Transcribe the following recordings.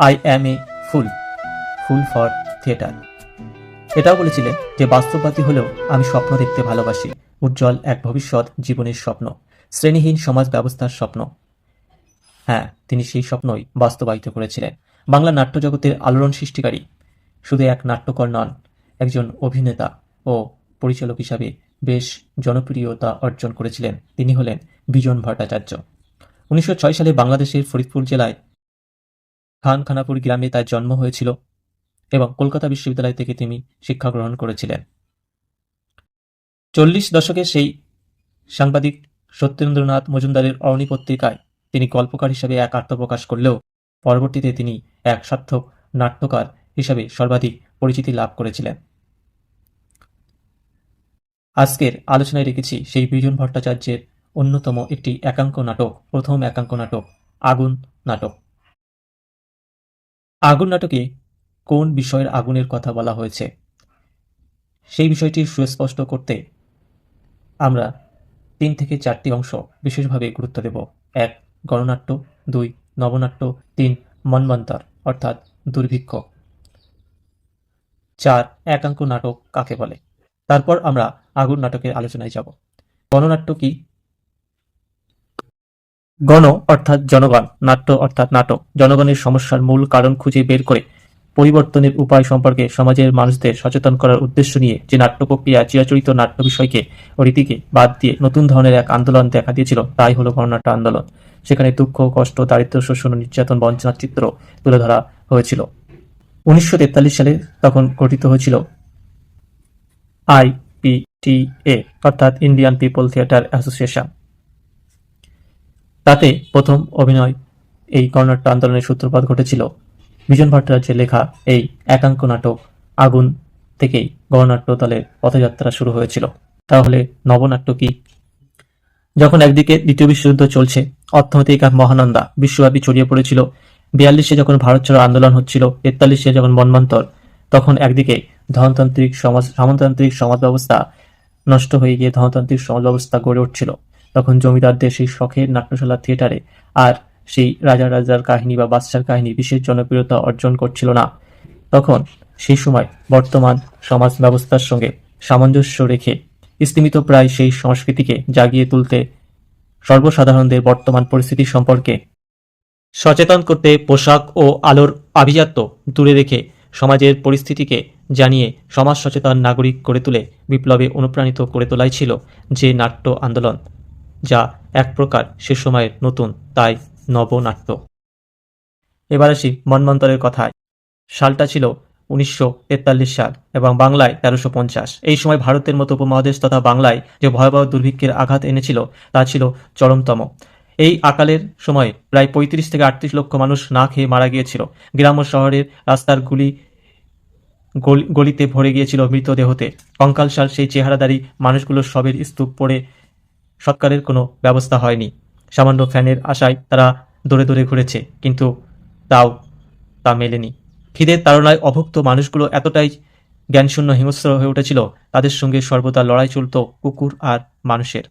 I am a fool fool for theatre এটাও বলেছিলেন যে বাস্তববাদী হলেও আমি স্বপ্ন দেখতে ভালোবাসি। উজ্জ্বল এক ভবিষ্যৎ জীবনের স্বপ্ন। শ্রেণীহীন সমাজ ব্যবস্থার স্বপ্ন। হ্যাঁ তিনি সেই স্বপ্নই বাস্তবায়িত করেছিলেন। বাংলা নাট্যজগতের আলোড়ন সৃষ্টিকারী। শুধু এক নাট্যকর নন, একজন অভিনেতা ও পরিচালক হিসাবে বেশ জনপ্রিয়তা অর্জন করেছিলেন। তিনি হলেন বিজন ভট্টাচার্য। উনিশশো ছয় সালে বাংলাদেশের ফরিদপুর জেলায় খানখানাপুর গ্রামে তার জন্ম হয়েছিল এবং কলকাতা বিশ্ববিদ্যালয় থেকে তিনি শিক্ষা গ্রহণ করেছিলেন। চল্লিশ দশকের সেই সাংবাদিক সত্যেন্দ্রনাথ মজুমদারের অরণি পত্রিকায় তিনি গল্পকার হিসাবে এক আত্মপ্রকাশ করলেও পরবর্তীতে তিনি এক সার্থক নাট্যকার হিসাবে সর্বাধিক পরিচিতি লাভ করেছিলেন। আজকের আলোচনায় রেখেছি সেই বিজন ভট্টাচার্যের অন্যতম একটি একাঙ্ক নাটক, প্রথম একাঙ্ক নাটক, আগুন নাটক। আগুন নাটকে কোন বিষয়ের আগুনের কথা বলা হয়েছে? সেই বিষয়টি সুস্পষ্ট করতে আমরা তিন থেকে চারটি অংশ বিশেষভাবে গুরুত্ব দেব। এক, গণনাট্য। দুই, নবনাট্য। তিন মন্বন্তর অর্থাৎ দুর্ভিক্ষ। চার, একাঙ্ক নাটক কাকে বলে? তারপর আমরা আগুন নাটকের আলোচনায় যাব। গণনাট্য কি গণ অর্থাৎ জনগণ, নাট্য অর্থাৎ নাটক। জনগণের সমস্যার মূল কারণ খুঁজে বের করে পরিবর্তনের উপায় সম্পর্কে সমাজের মানুষদের সচেতন করার উদ্দেশ্য নিয়ে যে নাট্য প্রক্রিয়া চিরাচরিত নাট্য বিষয়কে ও রীতিকে বাদ দিয়ে নতুন ধরনের এক আন্দোলন দেখা দিয়েছিল, তাই হলো গণনাট্য আন্দোলন। সেখানে দুঃখ, কষ্ট, দারিদ্র, শোষণ, নির্যাতন, বঞ্চনার চিত্র তুলে ধরা হয়েছিল। উনিশশো তেতাল্লিশ সালে তখন গঠিত হয়েছিল আইপিটিএ অর্থাৎ ইন্ডিয়ান পিপল থিয়েটার অ্যাসোসিয়েশন। তাতে প্রথম অভিনয় এই গণনাট্য আন্দোলনের সূত্রপাত ঘটেছিল। বিজন ভট্টাচার্যের লেখা এই একাঙ্ক নাটক আগুন থেকেই গণনাট্য দলের পথযাত্রা শুরু হয়েছিল। তাহলে নবনাট্য কি? যখন একদিকে দ্বিতীয় বিশ্বযুদ্ধ চলছে, অর্থনৈতিক এক মহানন্দা বিশ্বব্যাপী ছড়িয়ে পড়েছিল। বিয়াল্লিশে যখন ভারত ছাড়ো আন্দোলন হচ্ছিল তেতাল্লিশে যখন মন্বন্তর তখন একদিকে ধনতান্ত্রিক সমাজ, সামন্ততান্ত্রিক সমাজ ব্যবস্থা নষ্ট হয়ে গিয়ে ধনতান্ত্রিক সমাজ ব্যবস্থা গড়ে উঠছিল। তখন জমিদারদের সেই শখের নাট্যশালা থিয়েটারে আর সেই রাজা রাজার কাহিনী বা বাদশার কাহিনী বিশেষ জনপ্রিয়তা অর্জন করছিল না। তখন সেই সময় বর্তমান সমাজ ব্যবস্থার সঙ্গে সামঞ্জস্য রেখে স্তিমিত প্রায় সেই সংস্কৃতিকে জাগিয়ে তুলতে সর্বসাধারণদের বর্তমান পরিস্থিতি সম্পর্কে সচেতন করতে পোশাক ও আলোর আভিজাত্য দূরে রেখে সমাজের পরিস্থিতিকে জানিয়ে সমাজ সচেতন নাগরিক করে তুলে বিপ্লবে অনুপ্রাণিত করে তোলাই ছিল যে নাট্য আন্দোলন। যা এক প্রকার সে সময়ের নতুন, তাই নবনাট্য। এবার আসি মন্বন্তরের কথায়। সালটা ছিল উনিশশো তেতাল্লিশ সাল এবং বাংলায় তেরোশো পঞ্চাশ। এই সময় ভারতের মতো উপমহাদেশ তথা বাংলায় যে ভয়াবহ দুর্ভিক্ষের আঘাত এনেছিল, তা ছিল চরমতম। এই আকালের সময় প্রায় পঁয়ত্রিশ থেকে আটত্রিশ লক্ষ মানুষ না খেয়ে মারা গিয়েছিল। গ্রাম ও শহরের রাস্তার গুলি গলিতে ভরে গিয়েছিল মৃতদেহতে। কঙ্কালসার সেই চেহারাদারি মানুষগুলোর সবের স্তূপ পড়ে সৎকারের কোনো ব্যবস্থা হয়নি। সামান্য ফ্যানের আশায় তারা দৌড়ে দৌড়ে ঘুরেছে, কিন্তু তাও তা মেলেনি। খিদের তাড়নায় অভুক্ত মানুষগুলো এতটাই জ্ঞানশূন্য হিংস্র হয়ে উঠেছিল, তাদের সঙ্গে সর্বদা লড়াই চলত কুকুর আর মানুষের।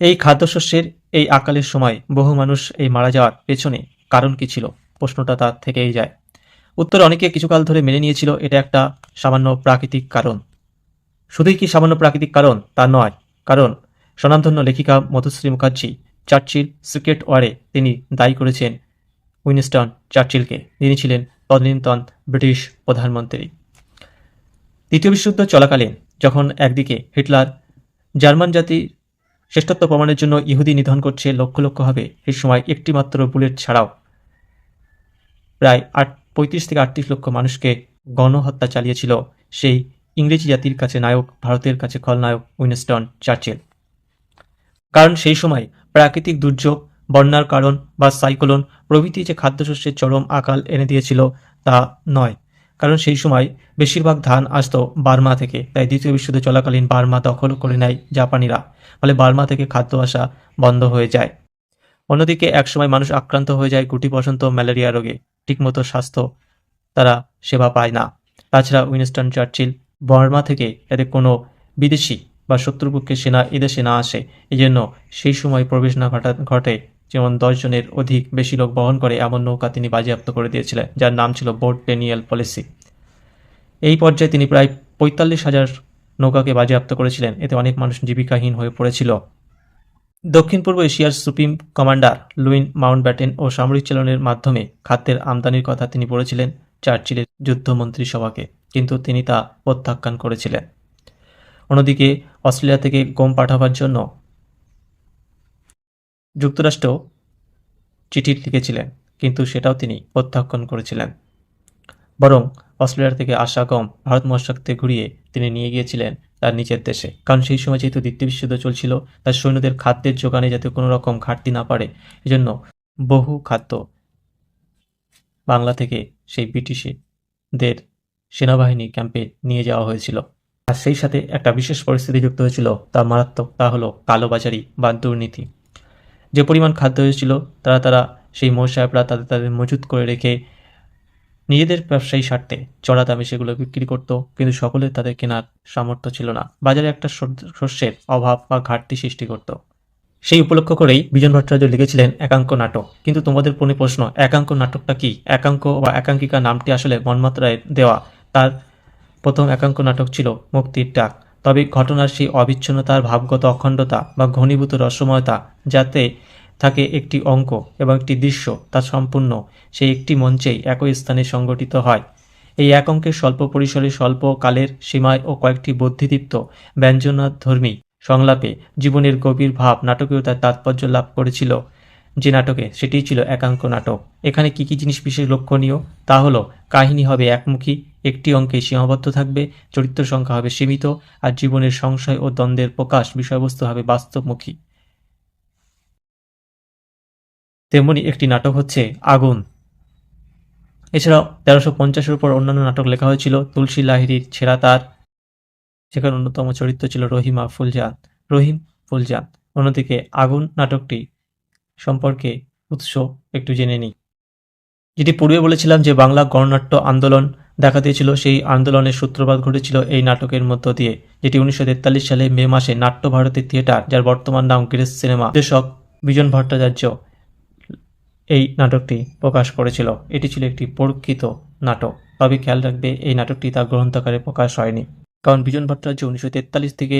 এই খাদ্যশস্যের এই আকালের সময় বহু মানুষ এই মারা যাওয়ার পেছনে কারণ কি ছিল? প্রশ্নটা তার থেকেই যায়। উত্তর অনেকে কিছুকাল ধরে মেনে নিয়েছিল, এটা একটা সামান্য প্রাকৃতিক কারণ। শুধুই কি সামান্য প্রাকৃতিক কারণ? তা নয়। কারণ স্বনামধন্য লেখিকা মধুশ্রী মুখার্জি চার্চিল সিক্রেট ওয়ারে তিনি দায়ী করেছেন। উইনস্টন চার্চিলকে। যিনি ছিলেন তদানীন্তন ব্রিটিশ প্রধানমন্ত্রী। দ্বিতীয় বিশ্বযুদ্ধ চলাকালীন যখন একদিকে হিটলার জার্মান জাতির শ্রেষ্ঠত্ব প্রমাণের জন্য ইহুদি নিধন করছে লক্ষ লক্ষ হবে, সেই সময় একটি মাত্র বুলেট ছাড়াও প্রায় আট পঁয়ত্রিশ থেকে আটত্রিশ লক্ষ মানুষকে গণহত্যা চালিয়েছিল সেই ইংরেজি জাতির কাছে নায়ক, ভারতের কাছে খলনায়ক উইনস্টন চার্চিল। কারণ সেই সময় প্রাকৃতিক দুর্যোগ, বন্যার কারণ বা সাইক্লোন প্রভৃতি যে খাদ্যশস্যের চরম আকাল এনে দিয়েছিল তা নয়। কারণ সেই সময় বেশিরভাগ ধান আসতো বার্মা থেকে, তাই দ্বিতীয় বিশ্বযুদ্ধ চলাকালীন বার্মা দখল করে নেয় জাপানিরা, ফলে বার্মা থেকে খাদ্য আসা বন্ধ হয়ে যায়। অন্যদিকে একসময় মানুষ আক্রান্ত হয়ে যায় গুটি বসন্ত ম্যালেরিয়া রোগে, ঠিকমতো স্বাস্থ্য তারা সেবা পায় না। তাছাড়া উইনস্টন চার্চিল বার্মা থেকে যাতে কোনো বিদেশি বা শত্রুপক্ষের সেনা এদেশে না আসে। এই জন্য সেই সময় প্রবেশ না ঘটা ঘটে যেমন দশ জনের অধিক বেশি লোক বহন করে এমন নৌকা তিনি বাজেয়াপ্ত করে দিয়েছিলেন, যার নাম ছিল বোর্ড ডেনিয়েল পলিসি। এই পর্যায়ে তিনি প্রায় পঁয়তাল্লিশ হাজার নৌকাকে বাজেয়াপ্ত করেছিলেন। এতে অনেক মানুষ জীবিকাহীন হয়ে পড়েছিল। দক্ষিণ পূর্ব এশিয়ার supreme commander Louis Mountbatten ও সামরিক চালনের মাধ্যমে খাদ্যের আমদানির কথা তিনি বলেছিলেন। চার্চিলের যুদ্ধমন্ত্রী সভাকে, কিন্তু তিনি তা প্রত্যাখ্যান করেছিলেন। অন্যদিকে, অস্ট্রেলিয়া থেকে গম পাঠাবার জন্য যুক্তরাষ্ট্র চিঠি লিখেছিলেন কিন্তু সেটাও তিনি প্রত্যাখ্যান করেছিলেন। বরং, অস্ট্রেলিয়া থেকে আসা গম ভারত মহাসাগরতে ঘুরিয়ে তিনি নিয়ে গিয়েছিলেন তার নিজের দেশে। কারণ সেই সময় যেহেতু দ্বিতীয় বিশ্বযুদ্ধ চলছিল তার সৈন্যদের খাদ্যের যোগানে যাতে কোনো রকম ঘাটতি না পারে এজন্য বহু খাদ্য বাংলা থেকে সেই ব্রিটিশদের সেনাবাহিনী ক্যাম্পে নিয়ে যাওয়া হয়েছিল। আর সেই সাথে একটা বিশেষ পরিস্থিতি যুক্ত হয়েছিল, তা মারাত্মক, তা হলো কালোবাজারি বা দুর্নীতি। যে পরিমাণ খাদ্য হয়েছিল, তারা তারা সেই মোর তাদের তাদের মজুত করে রেখে নিজেদের ব্যবসায়ী স্বার্থে চড়া দামে সেগুলো বিক্রি করত, কিন্তু সকলে তাদের কেনার সামর্থ্য ছিল না। বাজারে একটা শস্যের অভাব বা ঘাটতি সৃষ্টি করত। সেই উপলক্ষ করেই বিজন ভট্টাচার্য লিখেছিলেন একাঙ্ক নাটক। কিন্তু তোমাদের পনে প্রশ্ন, একাঙ্ক নাটকটা কি? একাঙ্ক বা একাঙ্কিকা নামটি আসলে মন্মাত্রায় দেওয়া, তার প্রথম একাঙ্ক নাটক ছিল মুক্তির ডাক। তবে ঘটনার সেই অবিচ্ছিন্নতার ভাবগত অখণ্ডতা বা ঘনীভূত রসময়তা যাতে থাকে একটি অঙ্ক এবং একটি দৃশ্য, তা সম্পূর্ণ সেই একটি মঞ্চেই একই স্থানে সংগঠিত হয়। এই এক অঙ্কের স্বল্প পরিসরে স্বল্প কালের সীমায় ও কয়েকটি বুদ্ধিদীপ্ত ব্যঞ্জনাধর্মী সংলাপে জীবনের গভীর ভাব নাটকীয়তার তাৎপর্য লাভ করেছিল। যে নাটকে সেটিই ছিল একাঙ্ক নাটক। এখানে কি কি জিনিস বিশেষ লক্ষণীয়? তা হলো, কাহিনী হবে একমুখী, একটি অঙ্কে সীমাবদ্ধ থাকবে, চরিত্র সংখ্যা হবে সীমিত, আর জীবনের সংশয় ও দ্বন্দ্বের প্রকাশ বিষয়বস্তু হবে বাস্তবমুখী। তেমনি একটি নাটক হচ্ছে আগুন। এছাড়াও তেরোশো পঞ্চাশের উপর অন্যান্য নাটক লেখা হয়েছিল, তুলসী লাহিড়ির ছেঁড়া তার। সেখানে অন্যতম চরিত্র ছিল রহিমা ফুলজান রহিম ফুলজান অন্যদিকে আগুন নাটকটি সম্পর্কে উৎস একটু জেনে নিই। যেটি পূর্বে বলেছিলাম যে বাংলা গণনাট্য আন্দোলন দেখা দিয়েছিল, সেই আন্দোলনের সূত্রপাত ঘটেছিল এই নাটকের মধ্য দিয়ে, যেটি উনিশশো তেতাল্লিশ সালে মে মাসে নাট্য ভারতী থিয়েটার, যার বর্তমান নাম গ্রেস সিনেমা, নির্দেশক বিজন ভট্টাচার্য এই নাটকটি প্রকাশ করেছিল। এটি ছিল একটি পরীক্ষিত নাটক। তবে খেয়াল রাখবে, এই নাটকটি তার গ্রন্থাকারে প্রকাশ হয়নি। কারণ বিজন ভট্টাচার্য উনিশশো তেতাল্লিশ থেকে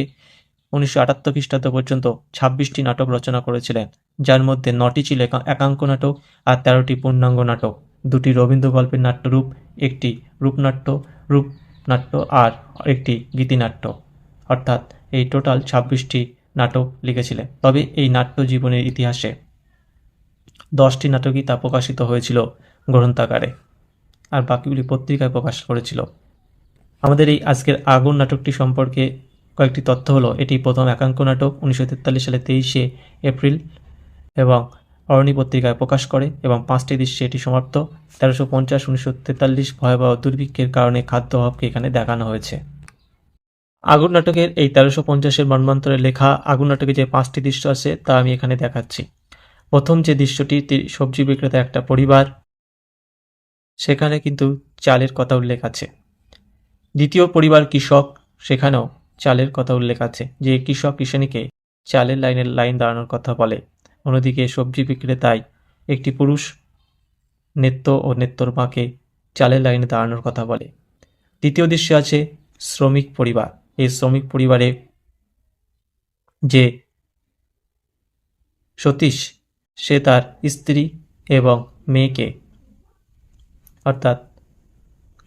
উনিশশো আটাত্তর খ্রিস্টাব্দ পর্যন্ত ছাব্বিশটি নাটক রচনা করেছিলেন, যার মধ্যে নটি ছিল একাঙ্ক নাটক আর তেরোটি পূর্ণাঙ্গ নাটক। দুটি রবীন্দ্র গল্পের নাট্যরূপ, একটি রূপনাট্য রূপনাট্য আর একটি গীতিনাট্য। অর্থাৎ এই টোটাল ছাব্বিশটি নাটক লিখেছিলেন। তবে এই নাট্য জীবনের ইতিহাসে দশটি নাটকই তা প্রকাশিত হয়েছিল গ্রন্থাকারে আর বাকিগুলি পত্রিকায় প্রকাশ করেছিল। আমাদের এই আজকের আগুন নাটকটি সম্পর্কে কয়েকটি তথ্য হলো, এটি প্রথম একাঙ্ক নাটক উনিশশো তেতাল্লিশ সালে তেইশে এপ্রিল এবং অরণি পত্রিকায় প্রকাশ করে এবং পাঁচটি দৃশ্যে এটি সমাপ্ত। তেরোশো পঞ্চাশ, উনিশশো তেতাল্লিশ ভয়াবহ দুর্ভিক্ষের কারণে খাদ্য অভাবকে এখানে দেখানো হয়েছে। আগুন নাটকের এই তেরোশো পঞ্চাশের মর্মান্তরে লেখা আগুন নাটকে যে পাঁচটি দৃশ্য আছে তা আমি এখানে দেখাচ্ছি। প্রথম যে দৃশ্যটি সবজি বিক্রেতা একটা পরিবার, সেখানে কিন্তু চালের কথা উল্লেখ আছে। দ্বিতীয় পরিবার কৃষক, সেখানেও চালের কথা উল্লেখ আছে, যে কৃষক কৃষাণীকে চালের লাইনের লাইন দাঁড়ানোর কথা বলে। অন্যদিকে সবজি বিক্রেতায় একটি পুরুষ নেত্য ও নেত্তর মাকে চালের লাইনে দাঁড়ানোর কথা বলে। দ্বিতীয় দৃশ্যে আছে শ্রমিক পরিবার। এই শ্রমিক পরিবারে যে সতীশ, সে তার স্ত্রী এবং মেয়েকে, অর্থাৎ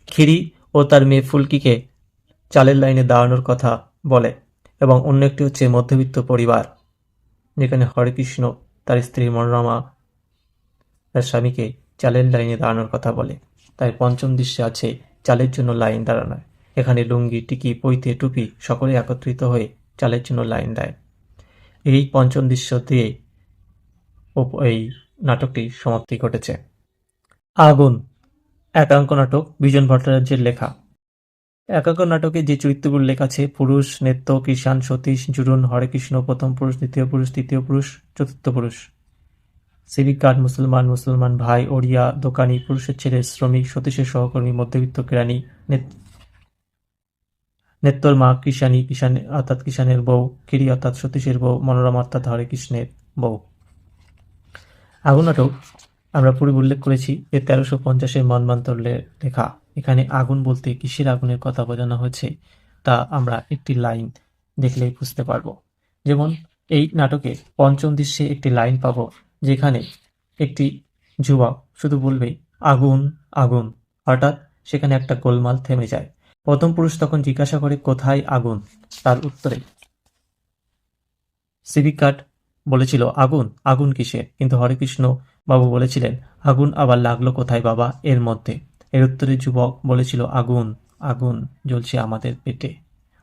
খিরি ও তার মেয়ে ফুলকিকে চালের লাইনে দাঁড়ানোর কথা বলে এবং অন্য একটি হচ্ছে মধ্যবিত্ত পরিবার, যেখানে হরেকৃষ্ণ তার স্ত্রী মনোরমা তার স্বামীকে চালের লাইনে দাঁড়ানোর কথা বলে। তাই পঞ্চম দৃশ্যে আছে চালের জন্য লাইন দাঁড়ানো এখানে লুঙ্গি, টিকি, পৈতে, টুপি সকলে একত্রিত হয়ে চালের জন্য লাইন দেয়। এই পঞ্চম দৃশ্য দিয়ে এই নাটকটি সমাপ্তি ঘটেছে। আগুন! একাঙ্ক নাটক, বিজন ভট্টাচার্যের লেখা। একাঙ্ক নাটকে যে চরিত্রগুলো লেখা আছে, পুরুষ, নেত্য কিষান সতীশ, জুরুন হরেকৃষ্ণ প্রথম পুরুষ, দ্বিতীয় পুরুষ, তৃতীয় পুরুষ, চতুর্থ পুরুষ। সিভিক গার্ড মুসলমান মুসলমান ভাই, ওড়িয়া, দোকানি, পুরুষের ছেলে, শ্রমিক, সতীশের সহকর্মী, মধ্যবিত্ত কেরানি নেত- নেত্তর মা কিষানি কিষান অর্থাৎ কিষানের বউ কিরি অর্থাৎ সতীশের বউ, মনোরমা, অর্থাৎ হরে কৃষ্ণের বউ। আগুন নাটক আমরা পূর্বে উল্লেখ করেছি যে তেরোশো পঞ্চাশের মনমান্তর লেখা, এখানে আগুন বলতে কিসের আগুনের কথা বোঝানো হয়েছে তা আমরা একটি লাইন দেখলেই বুঝতে পারব। যেমন, এই নাটকে পঞ্চম দৃশ্যে একটি লাইন পাবো যেখানে একটি যুবক শুধু বলবে, আগুন আগুন। হঠাৎ সেখানে একটা গোলমাল থেমে যায়। প্রথম পুরুষ তখন জিজ্ঞাসা করে, কোথায় আগুন? তার উত্তরে, সিভিক কার্ড বলেছিল, আগুন আগুন কিসের? কিন্তু হরেকৃষ্ণ বাবু বলেছিলেন, আগুন আবার লাগল কোথায় বাবা? এর মধ্যে। এর উত্তরে যুবক বলেছিল, আগুন আগুন জ্বলছে আমাদের পেটে।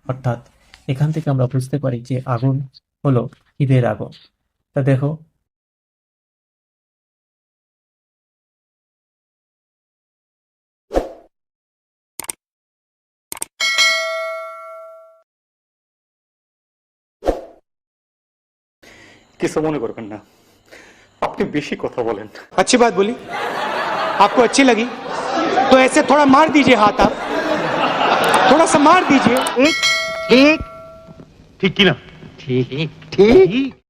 অর্থাৎ এখান থেকে আমরা বুঝতে পারি যে আগুন হলো ঈদের আগুন তা দেখো। কিছু মনে করবেন না। আপনি বেশি কথা বলেন अच्छी बात बोली आपको अच्छी लगी तो ऐसे थोड़ा मार दीजिए हाथ आप थोड़ा सा मार दीजिए ঠিক ঠিক ঠিক কিনা ঠিক ঠিক